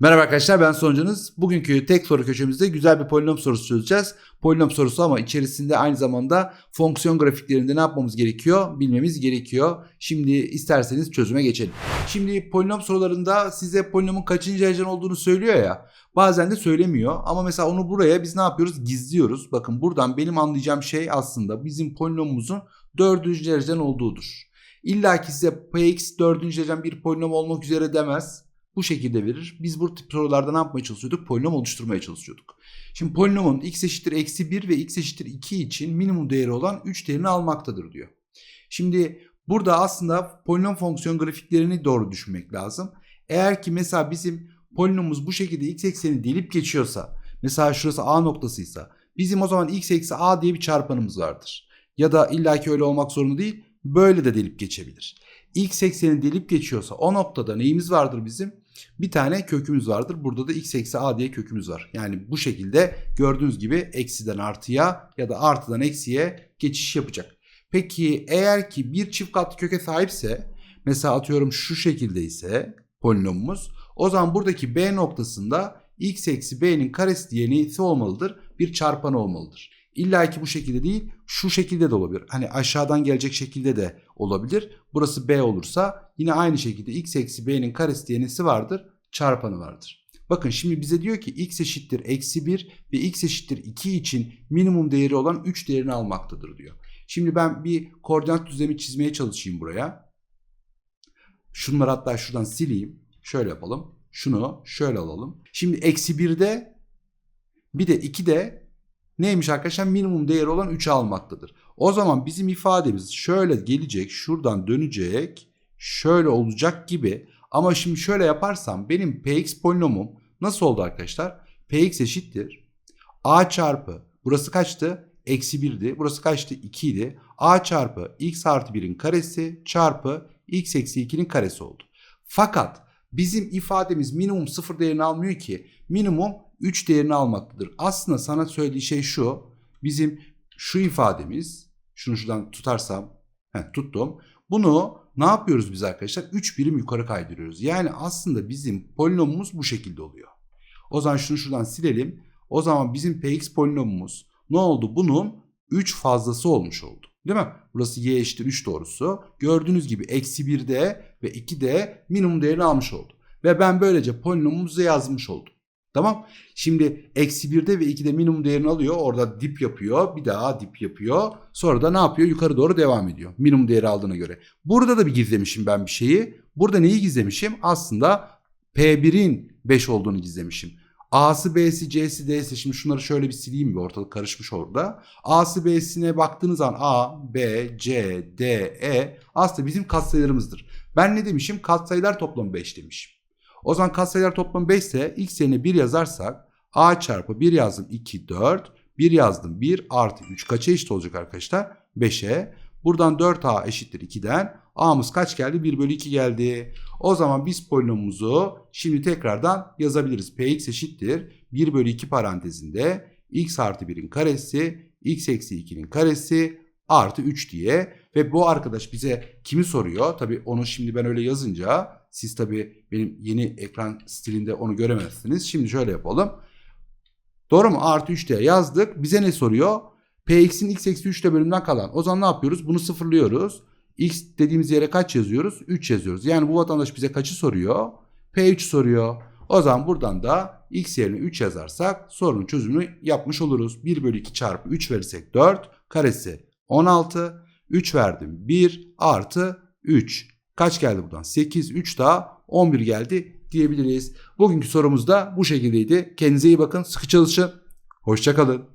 Merhaba arkadaşlar ben Sonucunuz. Bugünkü tek soru köşemizde güzel bir polinom sorusu çözeceğiz. Polinom sorusu ama içerisinde aynı zamanda fonksiyon grafiklerinde ne yapmamız gerekiyor bilmemiz gerekiyor. Şimdi isterseniz çözüme geçelim. Şimdi polinom sorularında size polinomun kaçıncı derecen olduğunu söylüyor ya. Bazen de söylemiyor ama mesela onu buraya biz ne yapıyoruz? Gizliyoruz. Bakın buradan benim anlayacağım şey aslında bizim polinomumuzun dördüncü derecen olduğudur. İlla ki size px dördüncü derecen bir polinom olmak üzere demez bu şekilde verir. Biz bu tip sorularda ne yapmaya çalışıyorduk? Polinom oluşturmaya çalışıyorduk. Şimdi polinomun x eşittir eksi 1 ve x eşittir 2 için minimum değeri olan 3 değerini almaktadır diyor. Şimdi burada aslında polinom fonksiyon grafiklerini doğru düşünmek lazım. Eğer ki mesela bizim polinomumuz bu şekilde x ekseni delip geçiyorsa mesela şurası a noktasıysa bizim o zaman x eksi a diye bir çarpanımız vardır. Ya da illaki öyle olmak zorunda değil böyle de delip geçebilir. X ekseni delip geçiyorsa o noktada neyimiz vardır bizim? Bir tane kökümüz vardır. Burada da x eksi a diye kökümüz var. Yani bu şekilde gördüğünüz gibi eksiden artıya ya da artıdan eksiye geçiş yapacak. Peki eğer ki bir çift katlı köke sahipse mesela atıyorum şu şekilde ise polinomumuz o zaman buradaki b noktasında x eksi b'nin karesi diye neyse olmalıdır? Bir çarpan olmalıdır. İlla ki bu şekilde değil şu şekilde de olabilir. Hani aşağıdan gelecek şekilde de olabilir. Burası b olursa yine aynı şekilde x eksi b'nin karesi diye nesi vardır? Çarpanı vardır. Bakın şimdi bize diyor ki x eşittir eksi 1 ve x eşittir 2 için minimum değeri olan 3 değerini almaktadır diyor. Şimdi ben bir koordinat düzlemi çizmeye çalışayım buraya. Şunları hatta şuradan sileyim. Şöyle yapalım. Şunu şöyle alalım. Şimdi eksi 1'de bir de 2'de neymiş arkadaşlar? Minimum değeri olan 3'ü almaktadır. O zaman bizim ifademiz şöyle gelecek, şuradan dönecek, şöyle olacak gibi. Ama şimdi şöyle yaparsam benim px polinomum nasıl oldu arkadaşlar? px eşittir. a çarpı, burası kaçtı? Eksi 1'di. Burası kaçtı? 2 idi. a çarpı x artı 1'in karesi çarpı x eksi 2'nin karesi oldu. Fakat bizim ifademiz minimum 0 değerini almıyor ki. Minimum 3 değerini almaktadır. Aslında sana söylediği şey şu. Bizim şu ifademiz şunu şuradan tutarsam heh, tuttum. Bunu ne yapıyoruz biz arkadaşlar? 3 birim yukarı kaydırıyoruz. Yani aslında bizim polinomumuz bu şekilde oluyor. O zaman şunu şuradan silelim. O zaman bizim px polinomumuz ne oldu? Bunun 3 fazlası olmuş oldu. Değil mi? Burası y eşittir 3 doğrusu. Gördüğünüz gibi eksi 1'de ve 2'de minimum değerini almış oldu. Ve ben böylece polinomumuzu yazmış oldum. Tamam. Şimdi eksi 1'de ve 2'de minimum değerini alıyor. Orada dip yapıyor. Bir daha dip yapıyor. Sonra da ne yapıyor? Yukarı doğru devam ediyor. Minimum değeri aldığına göre. Burada da bir gizlemişim ben bir şeyi. Burada neyi gizlemişim? Aslında P1'in 5 olduğunu gizlemişim. A'sı B'si C'si D'si şimdi şunları şöyle bir sileyim bir ortalık karışmış orada. A'sı B'sine baktığınız zaman A, B, C, D, E aslında bizim katsayılarımızdır. Ben ne demişim? Katsayılar toplamı 5 demişim. O zaman katsayılar toplamı 5 ise x yerine 1 yazarsak a çarpı 1 yazdım 2 4 1 yazdım 1 artı 3 kaça eşit olacak arkadaşlar? 5'e. Buradan 4a eşittir 2'den a'mız kaç geldi? 1 bölü 2 geldi. O zaman biz polinomumuzu şimdi tekrardan yazabiliriz. px eşittir 1 bölü 2 parantezinde x artı 1'in karesi x eksi 2'nin karesi artı 3 diye ve bu arkadaş bize kimi soruyor? Tabi onu şimdi ben öyle yazınca siz tabi benim yeni ekran stilinde onu göremezsiniz. Şimdi şöyle yapalım. Doğru mu? Artı 3 diye yazdık. Bize ne soruyor? Px'in x eksi 3 bölümünden kalan. O zaman ne yapıyoruz? Bunu sıfırlıyoruz. X dediğimiz yere kaç yazıyoruz? 3 yazıyoruz. Yani bu vatandaş bize kaçı soruyor? P3 soruyor. O zaman buradan da x yerine 3 yazarsak sorunun çözümünü yapmış oluruz. 1 bölü 2 çarpı 3 verirsek 4 karesi 16. 3 verdim 1 artı 3. Kaç geldi buradan? 8, 3 daha 11 geldi diyebiliriz. Bugünkü sorumuz da bu şekildeydi. Kendinize iyi bakın, sıkı çalışın. Hoşçakalın.